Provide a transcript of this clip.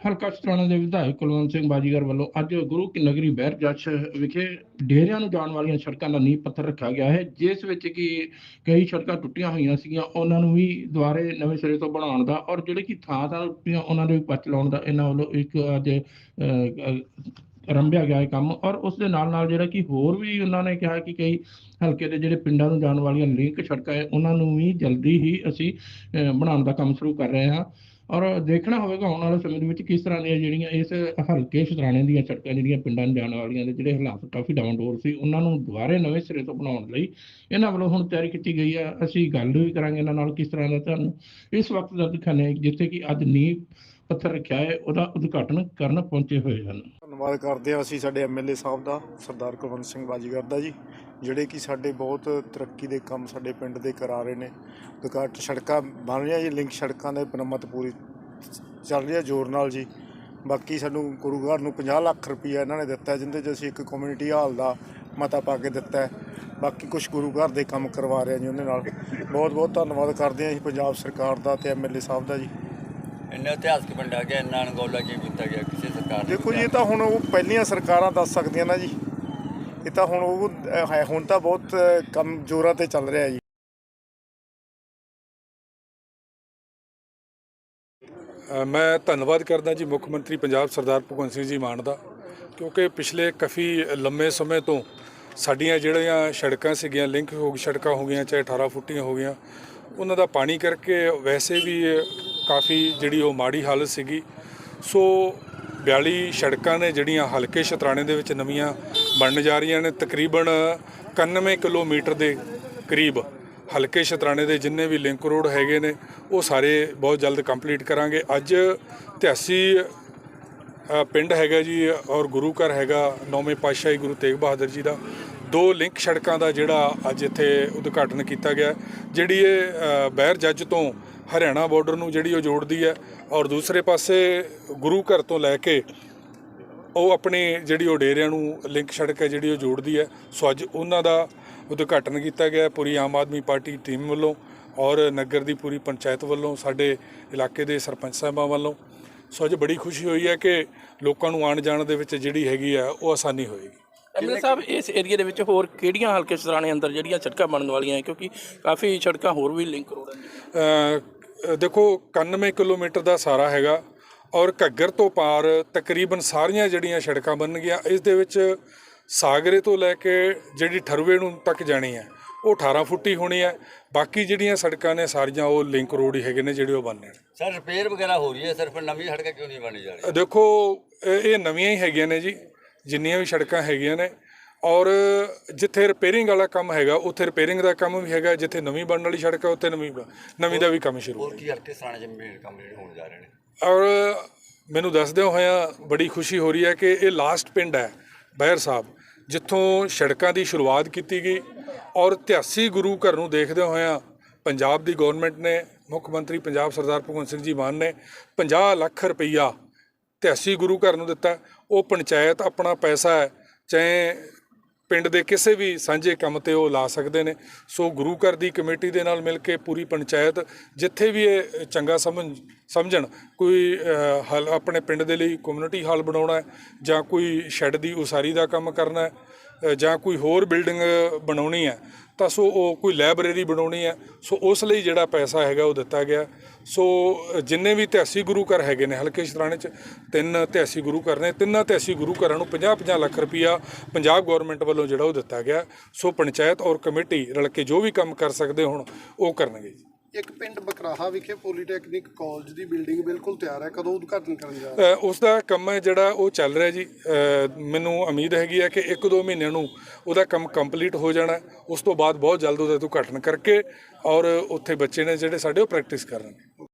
ਹਲਕਾ ਸਟਾਣਾ ਦੇ ਵਿਧਾਇਕ ਕੁਲਵੰਤ ਸਿੰਘ ਬਾਜੀਗਰ ਵੱਲੋਂ ਅੱਜ ਗੁਰੂ ਕੀ ਨਗਰੀ ਬਹਿਰ ਜੱਛ ਵਿਖੇ ਡੇਰਿਆਂ ਨੂੰ ਜਾਣ ਵਾਲੀਆਂ ਸੜਕਾਂ ਦਾ ਨੀਂਹ ਪੱਥਰ ਰੱਖਿਆ ਗਿਆ ਹੈ ਜਿਸ ਵਿੱਚ ਕਿ ਕਈ ਸੜਕਾਂ ਟੁੱਟੀਆਂ ਹੋਈਆਂ ਸੀਗੀਆਂ ਉਹਨਾਂ ਨੂੰ ਵੀ ਦੁਬਾਰੇ ਨਵੇਂ ਸਿਰੇ ਤੋਂ ਬਣਾਉਣ ਦਾ ਔਰ ਜਿਹੜੇ ਕਿ ਥਾਂ ਥਾਂ ਟੁੱਟੀਆਂ ਉਹਨਾਂ ਦੇ ਵੀ ਪੱਚ ਲਾਉਣ ਦਾ ਇਹਨਾਂ ਵੱਲੋਂ ਇੱਕ ਅੱਜ ਅਹ, ਆਰੰਭਿਆ ਗਿਆ ਹੈ ਕੰਮ ਔਰ ਉਸ ਦੇ ਨਾਲ ਨਾਲ ਜਿਹੜਾ ਕਿ ਹੋਰ ਵੀ ਉਹਨਾਂ ਨੇ ਕਿਹਾ ਕਿ ਕਈ ਹਲਕੇ ਦੇ ਜਿਹੜੇ ਪਿੰਡਾਂ ਨੂੰ ਜਾਣ ਵਾਲੀਆਂ ਲਿੰਕ ਸੜਕਾਂ ਹੈ ਉਹਨਾਂ ਨੂੰ ਵੀ ਜਲਦੀ ਹੀ ਅਸੀਂ ਅਹ, ਬਣਾਉਣ ਦਾ ਕੰਮ ਸ਼ੁਰੂ ਕਰ ਰਹੇ ਹਾਂ। ਔਰ ਦੇਖਣਾ ਹੋਵੇਗਾ ਆਉਣ ਵਾਲੇ ਸਮੇਂ ਦੇ ਵਿੱਚ ਕਿਸ ਤਰ੍ਹਾਂ ਦੀਆਂ ਜਿਹੜੀਆਂ ਇਸ ਹਲਕੇ ਸ਼ਤਰਾਣੇ ਦੀਆਂ ਸੜਕਾਂ ਜਿਹੜੀਆਂ ਪਿੰਡਾਂ ਨੂੰ ਜਾਣ ਵਾਲੀਆਂ ਦੇ ਜਿਹੜੇ ਹਾਲਾਤ ਕਾਫੀ ਡਾਊਨ ਡੋਰ ਸੀ, ਉਹਨਾਂ ਨੂੰ ਦੁਬਾਰੇ ਨਵੇਂ ਸਿਰੇ ਤੋਂ ਬਣਾਉਣ ਲਈ ਇਹਨਾਂ ਵੱਲੋਂ ਹੁਣ ਤਿਆਰੀ ਕੀਤੀ ਗਈ ਆ। ਅਸੀਂ ਗੱਲ ਵੀ ਕਰਾਂਗੇ ਇਹਨਾਂ ਨਾਲ ਕਿਸ ਤਰ੍ਹਾਂ ਦਾ ਤੁਹਾਨੂੰ ਇਸ ਵਕਤ ਦਾ ਦਿਖਾਣੇ ਜਿੱਥੇ ਕਿ ਅੱਜ ਨੀਂਹ ਪੱਥਰ ਰੱਖਿਆ ਹੈ, ਉਹਦਾ ਉਦਘਾਟਨ ਕਰਨ ਪਹੁੰਚੇ ਹੋਏ ਹਨ। ਧੰਨਵਾਦ ਕਰਦੇ ਹਾਂ ਅਸੀਂ ਸਾਡੇ ਐਮਐਲਏ ਸਾਹਿਬ ਦਾ, ਸਰਦਾਰ ਕੁਲਵੰਤ ਸਿੰਘ ਬਾਜੀਗਰ ਦਾ ਜੀ, ਜਿਹੜੇ ਕਿ ਸਾਡੇ ਬਹੁਤ ਤਰੱਕੀ ਦੇ ਕੰਮ ਸਾਡੇ ਪਿੰਡ ਦੇ ਕਰਾ ਰਹੇ ਨੇ। ਦੁਕਾਟ ਸੜਕਾਂ ਬਣ ਰਹੀਆਂ ਜੀ, ਲਿੰਕ ਸੜਕਾਂ ਦੇ ਮੁਰੰਮਤ ਪੂਰੀ ਚੱਲ ਰਹੀ ਹੈ ਜ਼ੋਰ ਨਾਲ ਜੀ। ਬਾਕੀ ਸਾਨੂੰ ਗੁਰੂ ਘਰ ਨੂੰ 50 ਲੱਖ ਰੁਪਈਆ ਇਹਨਾਂ ਨੇ ਦਿੱਤਾ ਜਿੰਦੇ 'ਚ ਅਸੀਂ ਇੱਕ ਕਮਿਊਨਿਟੀ ਹਾਲ ਦਾ ਮਤਾ ਪਾ ਕੇ ਦਿੱਤਾ। ਬਾਕੀ ਕੁਝ ਗੁਰੂ ਘਰ ਦੇ ਕੰਮ ਕਰਵਾ ਰਹੇ ਜੀ ਉਹਦੇ ਨਾਲ। ਬਹੁਤ ਬਹੁਤ ਧੰਨਵਾਦ ਕਰਦੇ ਹਾਂ ਜੀ ਪੰਜਾਬ ਸਰਕਾਰ ਦਾ ਤੇ ਐਮਐਲਏ ਸਾਹਿਬ ਦਾ ਜੀ। ਇੰਨਾ ਇਤਿਹਾਸਕ ਪਿੰਡ ਗਿਆ ਇੰਨਾ ਅਣਗੌਲਾ ਕੀ ਕੀਤਾ ਗਿਆ ਕਿਸੇ ਸਰਕਾਰ ਨੇ ਦੇਖੋ ਜੀ ਇਹ ਤਾਂ ਹੁਣ ਉਹ ਪਹਿਲੀਆਂ ਸਰਕਾਰਾਂ ਦੱਸ ਸਕਦੀਆਂ ਨਾ ਜੀ। ਇਹ ਤਾਂ ਹੁਣ ਉਹ ਹੈ ਹੁਣ ਤਾਂ ਬਹੁਤ ਕੰਮ ਜ਼ੋਰਾਂ ਤੇ ਚੱਲ ਰਿਹਾ ਜੀ। ਮੈਂ ਧੰਨਵਾਦ ਕਰਦਾ ਜੀ ਮੁੱਖ ਮੰਤਰੀ ਪੰਜਾਬ ਸਰਦਾਰ ਭਗਵੰਤ ਸਿੰਘ ਜੀ ਮਾਨ ਦਾ, ਕਿਉਂਕਿ ਪਿਛਲੇ ਕਾਫੀ ਲੰਮੇ ਸਮੇਂ ਤੋਂ ਸਾਡੀਆਂ ਜਿਹੜੀਆਂ ਸੜਕਾਂ ਸੀਗੀਆਂ ਲਿੰਕ ਹੋ ਗਈ, ਸੜਕਾਂ ਹੋ ਗਈਆਂ, ਚਾਹੇ 18 ਫੁੱਟੀਆਂ ਹੋ ਗਈਆਂ, ਉਹਨਾਂ ਦਾ ਪਾਣੀ ਕਰਕੇ ਵੈਸੇ ਵੀ ਕਾਫੀ ਜਿਹੜੀ ਉਹ ਮਾੜੀ ਹਾਲਤ ਸੀਗੀ। ਸੋ 42 ਸੜਕਾਂ ਨੇ ਜਿਹੜੀਆਂ ਹਲਕੇ ਸ਼ਤਰਾਣੇ ਦੇ ਵਿੱਚ ਨਵੀਆਂ ਬਣਨ ਜਾ ਰਹੀਆਂ ਨੇ, ਤਕਰੀਬਨ 91 ਕਿਲੋਮੀਟਰ ਦੇ ਕਰੀਬ ਹਲਕੇ ਸ਼ਤਰਾਣੇ ਦੇ ਜਿੰਨੇ ਵੀ ਲਿੰਕ ਰੋਡ ਹੈਗੇ ਨੇ ਉਹ ਸਾਰੇ ਬਹੁਤ ਜਲਦ ਕੰਪਲੀਟ ਕਰਾਂਗੇ। ਅੱਜ ਇਤਿਹਾਸੀ ਅ, ਪਿੰਡ ਹੈਗਾ ਜੀ ਔਰ ਗੁਰੂ ਘਰ ਹੈਗਾ ਨੌਵੇਂ ਪਾਤਸ਼ਾਹੀ ਗੁਰੂ ਤੇਗ ਬਹਾਦਰ ਜੀ ਦਾ। ਦੋ ਲਿੰਕ ਸੜਕਾਂ ਦਾ ਜਿਹੜਾ ਅੱਜ ਇੱਥੇ ਉਦਘਾਟਨ ਕੀਤਾ ਗਿਆ ਜਿਹੜੀ ਇਹ ਅ, ਬਹਿਰ ਜੱਜ ਤੋਂ ਹਰਿਆਣਾ ਬਾਰਡਰ ਨੂੰ ਜਿਹੜੀ ਉਹ ਜੋੜਦੀ ਹੈ ਔਰ ਦੂਸਰੇ ਪਾਸੇ ਗੁਰੂ ਘਰ ਤੋਂ ਲੈ ਕੇ ਉਹ ਆਪਣੀ ਜਿਹੜੀ ਉਹ ਡੇਰਿਆਂ ਨੂੰ ਲਿੰਕ ਸੜਕ ਹੈ ਜਿਹੜੀ ਉਹ ਜੋੜਦੀ ਹੈ। ਸੋ ਅੱਜ ਉਹਨਾਂ ਦਾ ਉਦਘਾਟਨ ਕੀਤਾ ਗਿਆ ਪੂਰੀ ਆਮ ਆਦਮੀ ਪਾਰਟੀ ਟੀਮ ਵੱਲੋਂ ਔਰ ਨਗਰ ਦੀ ਪੂਰੀ ਪੰਚਾਇਤ ਵੱਲੋਂ ਸਾਡੇ ਇਲਾਕੇ ਦੇ ਸਰਪੰਚ ਸਾਹਿਬਾਂ ਵੱਲੋਂ। ਸੋ ਅੱਜ ਬੜੀ ਖੁਸ਼ੀ ਹੋਈ ਹੈ ਕਿ ਲੋਕਾਂ ਨੂੰ ਆਉਣ ਜਾਣ ਦੇ ਵਿੱਚ ਜਿਹੜੀ ਹੈਗੀ ਆ ਉਹ ਆਸਾਨੀ ਹੋਏਗੀ। ਐਮਐਲਏ ਸਾਹਿਬ ਇਸ ਏਰੀਆ ਦੇ ਵਿੱਚ ਹੋਰ ਕਿਹੜੀਆਂ ਹਲਕੇ ਸਰਾਣੇ ਅੰਦਰ ਜਿਹੜੀਆਂ ਸੜਕਾਂ ਬਣਨ ਵਾਲੀਆਂ ਹੈ ਕਿਉਂਕਿ ਕਾਫੀ ਸੜਕਾਂ ਹੋਰ ਵੀ ਲਿੰਕ ਰੋਡ ਦੇਖੋ 91 ਕਿਲੋਮੀਟਰ ਦਾ ਸਾਰਾ ਹੈਗਾ ਔਰ ਘੱਗਰ ਤੋਂ ਪਾਰ ਤਕਰੀਬਨ ਸਾਰੀਆਂ ਜਿਹੜੀਆਂ ਸੜਕਾਂ ਬਣ ਗਈਆਂ ਇਸ ਦੇ ਵਿੱਚ ਸਾਗਰੇ ਤੋਂ ਲੈ ਕੇ ਜਿਹੜੀ ਠਰਵੇ ਨੂੰ ਤੱਕ ਜਾਣੀ ਹੈ ਉਹ 18 ਫੁੱਟੀ ਹੋਣੀ ਹੈ। ਬਾਕੀ ਜਿਹੜੀਆਂ ਸੜਕਾਂ ਨੇ ਸਾਰੀਆਂ ਉਹ ਲਿੰਕ ਰੋਡ ਹੀ ਹੈਗੇ ਨੇ ਜਿਹੜੇ ਉਹ ਬਣਨੇ ਨੇ। ਸਰ ਰਿਪੇਅਰ ਵਗੈਰਾ ਹੋ ਰਹੀ ਹੈ ਸਿਰਫ ਨਵੀਂ ਸੜਕਾਂ ਕਿਉਂ ਨਹੀਂ ਬਣੀ ਜਾ ਰਹੀ ਦੇਖੋ ਇਹ ਨਵੀਆਂ ਹੀ ਹੈਗੀਆਂ ਨੇ ਜੀ ਜਿੰਨੀਆਂ ਵੀ ਸੜਕਾਂ ਹੈਗੀਆਂ ਨੇ। ਔਰ ਜਿੱਥੇ ਰਿਪੇਅਰਿੰਗ ਵਾਲਾ ਕੰਮ ਹੈਗਾ ਉੱਥੇ ਰਿਪੇਅਰਿੰਗ ਦਾ ਕੰਮ ਵੀ ਹੈਗਾ। ਜਿੱਥੇ ਨਵੀਂ ਬਣਨ ਵਾਲੀ ਸੜਕ ਹੈ ਉੱਥੇ ਨਵੀਂ ਨਵੀਂ ਦਾ ਵੀ ਕੰਮ ਸ਼ੁਰੂ ਹੋਰ ਕੀ ਹਲਕੇ ਸਰਾਣੇ ਮੇਨ ਕੰਮ ਜਿਹੜੇ ਹੋਣ ਜਾ ਰਹੇ ਨੇ? ਔਰ ਮੈਨੂੰ ਦੱਸਦੇ ਹੋਇਆ ਬੜੀ ਖੁਸ਼ੀ ਹੋ ਰਹੀ ਹੈ ਕਿ ਇਹ ਲਾਸਟ ਪਿੰਡ ਹੈ। ਬਹਿਰ ਸਾਹਿਬ, ਜਿੱਥੋਂ ਸੜਕਾਂ ਦੀ ਸ਼ੁਰੂਆਤ ਕੀਤੀ ਗਈ ਔਰ ਇਤਿਹਾਸੀ ਗੁਰੂ ਘਰ ਨੂੰ ਦੇਖਦੇ ਹੋਇਆ ਪੰਜਾਬ ਦੀ ਗਵਰਨਮੈਂਟ ਨੇ, ਮੁੱਖ ਮੰਤਰੀ ਪੰਜਾਬ ਸਰਦਾਰ ਭਗਵੰਤ ਸਿੰਘ ਜੀ ਮਾਨ ਨੇ 50 ਲੱਖ ਰੁਪਈਆ ਇਤਿਹਾਸੀ ਗੁਰੂ ਘਰ ਨੂੰ ਦਿੱਤਾ। ਉਹ ਪੰਚਾਇਤ ਆਪਣਾ ਪੈਸਾ ਹੈ, ਚਾਹੇ ਪਿੰਡ ਦੇ ਕਿਸੇ ਵੀ ਸਾਂਝੇ ਕੰਮ ਤੇ ਉਹ ਲਾ ਸਕਦੇ ਨੇ। ਸੋ ਗੁਰੂ ਘਰ ਦੀ ਕਮੇਟੀ ਦੇ ਨਾਲ ਮਿਲ ਕੇ ਪੂਰੀ ਪੰਚਾਇਤ ਜਿੱਥੇ ਵੀ ਇਹ ਚੰਗਾ ਸਮਝ, ਸਮਝਣ, ਕੋਈ ਹਲ ਆਪਣੇ ਪਿੰਡ ਦੇ ਲਈ ਕਮਿਊਨਿਟੀ ਹਾਲ ਬਣਾਉਣਾ ਹੈ ਜਾਂ ਕੋਈ ਸ਼ੈੱਡ ਦੀ ਉਸਾਰੀ ਦਾ ਕੰਮ ਕਰਨਾ ਹੈ। ਜਾਂ ਕੋਈ ਹੋਰ ਬਿਲਡਿੰਗ ਬਣਾਉਣੀ ਹੈ, ਤਾਂ ਸੋ ਉਹ ਕੋਈ ਲਾਇਬ੍ਰੇਰੀ ਬਣਾਉਣੀ ਹੈ, ਸੋ ਉਸ ਲਈ ਜਿਹੜਾ ਪੈਸਾ ਹੈਗਾ ਉਹ ਦਿੱਤਾ ਗਿਆ। ਸੋ ਜਿੰਨੇ ਵੀ ਇਤਿਹਾਸੀ ਗੁਰੂ ਘਰ ਹੈਗੇ ਨੇ, ਹਲਕੇ ਸ਼ਤਰਾਣੇ ਚ ਤਿੰਨ ਇਤਿਹਾਸੀ ਗੁਰੂ ਘਰ ਨੇ, ਤਿੰਨਾਂ ਇਤਿਹਾਸੀ ਗੁਰੂ ਘਰਾਂ ਨੂੰ 50-50 ਲੱਖ ਰੁਪਈਆ ਪੰਜਾਬ ਗਵਰਨਮੈਂਟ ਵੱਲੋਂ ਜਿਹੜਾ ਉਹ ਦਿੱਤਾ ਗਿਆ। ਸੋ ਪੰਚਾਇਤ ਔਰ ਕਮੇਟੀ ਰਲ ਕੇ ਜੋ ਵੀ ਕੰਮ ਕਰ ਸਕਦੇ ਹੁਣ, ਉਹ ਕਰਨਗੇ ਜੀ। ਇੱਕ ਪਿੰਡ ਬਕਰਾਹਾ ਵਿਖੇ ਪੋਲੀਟੈਕਨਿਕ ਕਾਲਜ ਦੀ ਬਿਲਡਿੰਗ ਬਿਲਕੁਲ ਤਿਆਰ ਹੈ। ਕਦੋਂ ਉਦਘਾਟਨ ਕਰਨ ਜਾ ਰਹੇ ਉਸ ਦਾ ਕੰਮ ਹੈ ਜਿਹੜਾ ਉਹ ਚੱਲ ਰਿਹਾ ਜੀ। ਮੈਨੂੰ ਉਮੀਦ ਹੈਗੀ ਹੈ ਕਿ 1-2 ਮਹੀਨਿਆਂ ਨੂੰ ਉਹਦਾ ਕੰਮ ਕੰਪਲੀਟ ਹੋ ਜਾਣਾ ਉਸ ਤੋਂ ਬਾਅਦ ਬਹੁਤ ਜਲਦ ਉਹਦਾ ਉਦਘਾਟਨ ਕਰਕੇ ਔਰ ਉੱਥੇ ਬੱਚੇ ਨੇ ਜਿਹੜੇ ਸਾਡੇ ਉਹ ਪ੍ਰੈਕਟਿਸ ਕਰਨਗੇ।